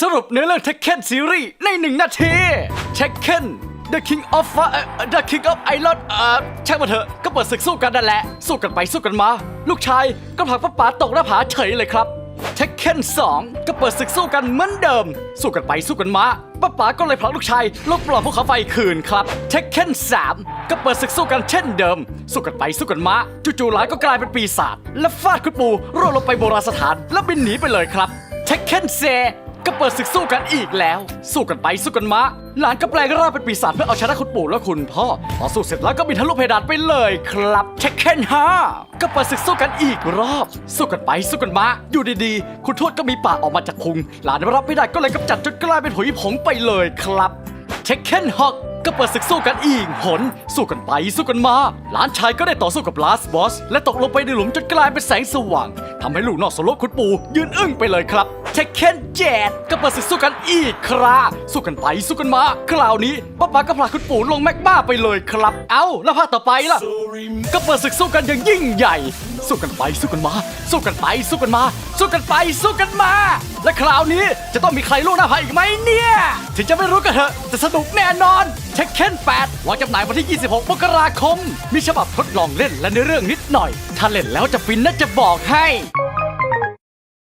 สรุปเนื้อเรื่อง Tekken ซีรีส์ในหนึ่งนาที Tekken The King of Fi- เอ่อ The King of Iron เอ่อช่างมาเถอะ ก็เปิดศึกสู้กันนั่นแหละ สู้กันไปสู้กันมา ลูกชายก็ผลักป้าป๋าตกหน้าผาเฉยเลยครับ Tekken 2 ก็เปิดศึกสู้กันเหมือนเดิม สู้กันไปสู้กันมาป้าป๋าก็เลยผลักลูกชายลบปล่องภูเขาไฟคืนครับ Tekken 3 ก็เปิดศึกสู้กันเช่นเดิม สู้กันไปสู้กันมาจู่ๆหลานก็กลายเป็นปีศาจและฟาดคุณปู่ร่วงลงไปโบราณสถาน แล้วบินหนีไปเลยครับ Tekken 4 ก็เปิดศึกสู้กันอีกแล้ว สู้กันไปสู้กันมา หลานก็แปลงร่างเป็นปีศาจเพื่อเอาชนะคุณปู่และคุณพ่อพอสู้เสร็จแล้วก็บินทะลุเพดานไปเลยครับเทคเคนฮาก็เปิดศึกสู้กันอีกรอบ สู้กันไปสู้กันมา อยู่ดีๆ คุณทวดก็มีปากออกมาจากพุง หลานรับไม่ได้ก็เลยกำจัดจนกลายเป็นผุยผงไปเลยครับเทคเคนฮอกก็เปิดศึกสู้กันอีกหน สู้กันไปสู้กันมา หลานชายก็ได้ต่อสู้กับลาสบอส และตกลงไปในหลุมจนกลายเป็นแสงสว่างทำให้ลูกนอกสโลกคุณปู่ยืนอึ้งไปเลยครับเทคเคนเจ็ดก็เปิดศึกสู้กันอีกคราสู้กันไปสู้กันมาคราวนี้ป้าป๋าก็ผลักคุณปู่ลงแมกมาไปเลยครับ เอ้าแล้วภาคต่อไปล่ะ ก็เปิดศึกสู้กันอย่างยิ่งใหญ่ สู้กันไปสู้กันมา สู้กันไปสู้กันมา สู้กันไปสู้กันมา และคราวนี้จะต้องมีใครล่วงหน้าผาอีกไหมเนี่ย ถึงจะไม่รู้ก็เถอะแต่สนุกแน่นอนเทคเคน8วางจำหน่ายวันที่ 26 มกราคม มีฉบับทดลองเล่นและในอเรื่องนิดหน่อย ถ้าเล่นแล้วจะฟินน่าจะบอกให้